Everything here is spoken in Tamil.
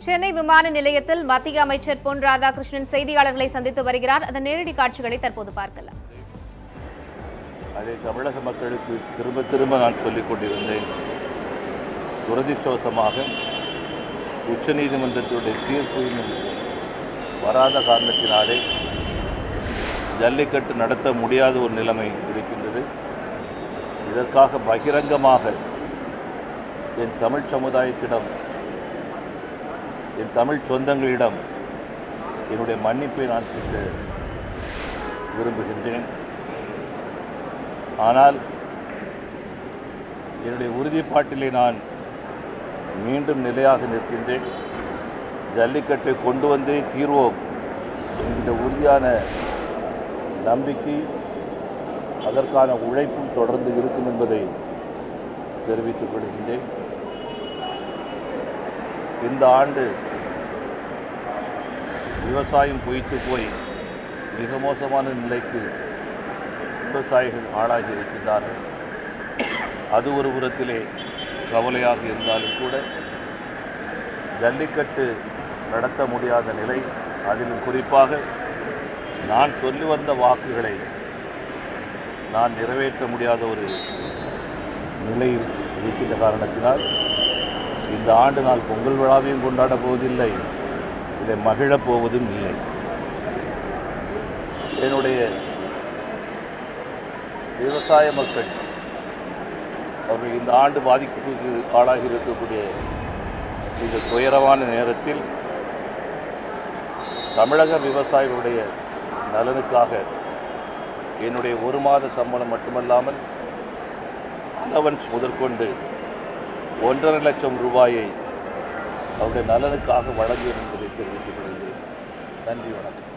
சென்னை விமான நிலையத்தில் மத்திய அமைச்சர் பொன் ராதாகிருஷ்ணன் செய்தியாளர்களை சந்தித்து வருகிறார். அதன் நேரடி காட்சிகளை தற்போது பார்க்கலாம். அதை தமிழக மக்களுக்கு திரும்ப திரும்ப நான் சொல்லிக் கொண்டிருந்தேன். துரதிர்ஷ்டவசமாக உச்சநீதிமன்றத்துடைய தீர்ப்பு வராத காரணத்தினாலே ஜல்லிக்கட்டு நடத்த முடியாத ஒரு நிலைமை இருக்கின்றது. இதற்காக பகிரங்கமாக என் தமிழ் சமுதாயத்திடம் என் தமிழ் சொந்தங்களிடம் என்னுடைய மன்னிப்பை நான் கேட்க விரும்புகின்றேன். ஆனால் என்னுடைய உறுதிப்பாட்டிலே நான் மீண்டும் நிலையாக நிற்கின்றேன். ஜல்லிக்கட்டை கொண்டு வந்தே தீர்வோம் என்கின்ற உறுதியான நம்பிக்கை அதற்கான உழைப்பும் தொடர்ந்து இருக்கும் என்பதை தெரிவித்துக் கொள்கின்றேன். இந்த ஆண்டு விவசாயம் பொய்த்து போய் மிக மோசமான நிலைக்கு விவசாயிகள் ஆளாகி இருக்கின்றார்கள். அது ஒரு புறத்திலே கவலையாக இருந்தாலும் கூட ஜல்லிக்கட்டு நடத்த முடியாத நிலை. அதிலும் குறிப்பாக நான் சொல்லி வந்த வாக்குகளை நான் நிறைவேற்ற முடியாத ஒரு நிலையில் இருக்கின்ற காரணத்தினால் இந்த ஆண்டு நாள் பொங்கல் விழாவையும் கொண்டாடப் போவதில்லை. இதை மகிழப் போவதும் இல்லை. என்னுடைய விவசாய மக்கள் அவர்கள் இந்த ஆண்டு பாதிப்புக்கு ஆளாகி இருக்கக்கூடிய இந்த துயரமான நேரத்தில் தமிழக விவசாயிகளுடைய நலனுக்காக என்னுடைய ஒரு மாத சம்பளம் மட்டுமல்லாமல் அலவன்ஸ் முதற்கொண்டு ஒன்றரை லட்சம் ரூபாயை அவருடைய நலனுக்காக வழங்கியிருந்ததை என்பதை தெரிவித்துக் கொள்கிறேன். நன்றி வணக்கம்.